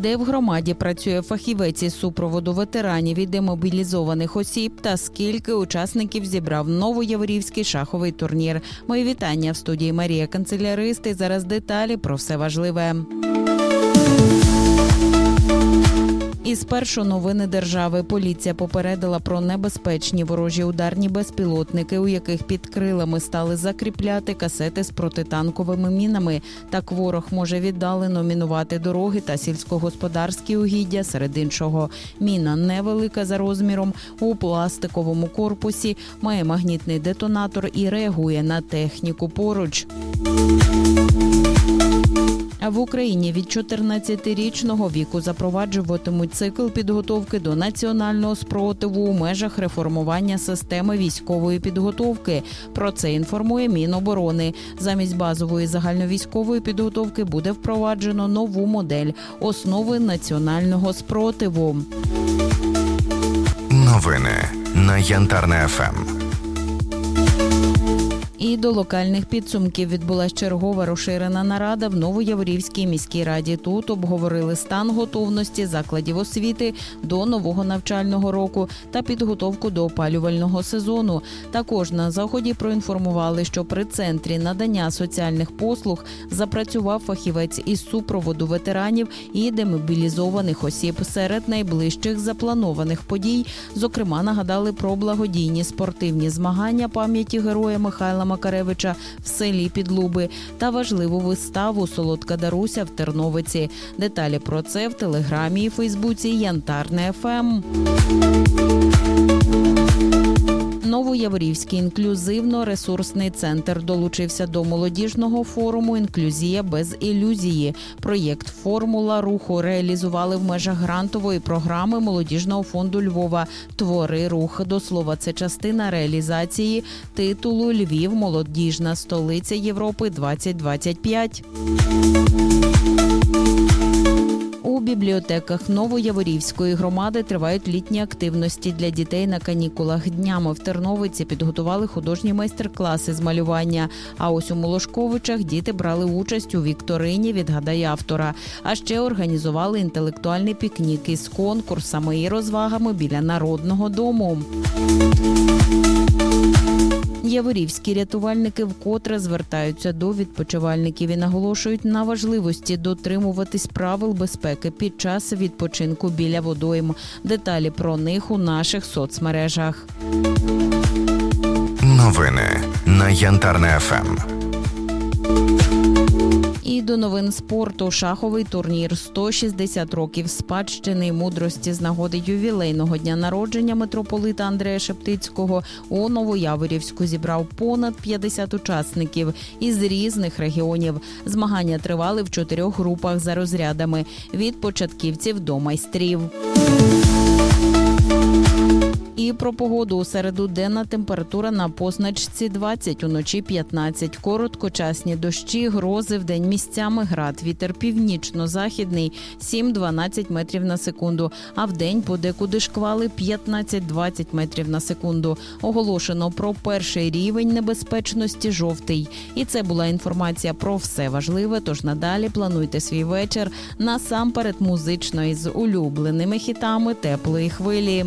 де в громаді працює фахівець із супроводу ветеранів і демобілізованих осіб, та скільки учасників зібрав новояворівський шаховий турнір. Мої вітання в студії Марія Канцелярист. І зараз деталі про все важливе. І спершу новини держави поліція попередила про небезпечні ворожі ударні безпілотники, у яких під крилами стали закріпляти касети з протитанковими мінами. Так ворог може віддалено мінувати дороги та сільськогосподарські угіддя. Серед іншого, міна невелика за розміром у пластиковому корпусі, має магнітний детонатор і реагує на техніку поруч. В Україні від 14-річного віку запроваджуватимуть цикл підготовки до національного спротиву у межах реформування системи військової підготовки. Про це інформує Міноборони. Замість базової загальновійськової підготовки буде впроваджено нову модель основи національного спротиву. Новини на Янтарне. ФМ. І до локальних підсумків відбулася чергова розширена нарада в Новояворівській міській раді. Тут обговорили стан готовності закладів освіти до нового навчального року та підготовку до опалювального сезону. Також на заході проінформували, що при центрі надання соціальних послуг запрацював фахівець із супроводу ветеранів і демобілізованих осіб серед найближчих запланованих подій. Зокрема, нагадали про благодійні спортивні змагання пам'яті героя Михайла Макаревича в селі Підлуби та важливу виставу Солодка Даруся в Терновиці. Деталі про це в телеграмі і Фейсбуці Янтарне ФМ. Новояворівський інклюзивно-ресурсний центр долучився до молодіжного форуму Інклюзія без ілюзії. Проєкт Формула руху реалізували в межах грантової програми молодіжного фонду Львова. Твори рух до слова. Це частина реалізації титулу Львів молодіжна столиця Європи 2025 У бібліотеках Новояворівської громади тривають літні активності для дітей на канікулах. Днями в Терновиці підготували художні майстер-класи з малювання. А ось у Молошковичах діти брали участь у вікторині «Відгадай автора. А ще організували інтелектуальний пікнік із конкурсами і розвагами біля народного дому. Яворівські рятувальники вкотре звертаються до відпочивальників і наголошують на важливості дотримуватись правил безпеки під час відпочинку біля водойм. Деталі про них у наших соцмережах. Новини на Янтарне. ФМ. До новин спорту шаховий турнір 160 років спадщини мудрості з нагоди ювілейного дня народження митрополита Андрея Шептицького у Новояворівську зібрав понад 50 учасників із різних регіонів. Змагання тривали в чотирьох групах за розрядами від початківців до майстрів. І про погоду у середу денна температура на позначці 20, уночі 15. Короткочасні дощі, грози в день місцями град. Вітер північно-західний 7-12 метрів на секунду. А в день подекуди шквали 15-20 метрів на секунду. Оголошено про перший рівень небезпечності жовтий. І це була інформація про все важливе. Тож надалі плануйте свій вечір насамперед музично із улюбленими хітами теплої хвилі.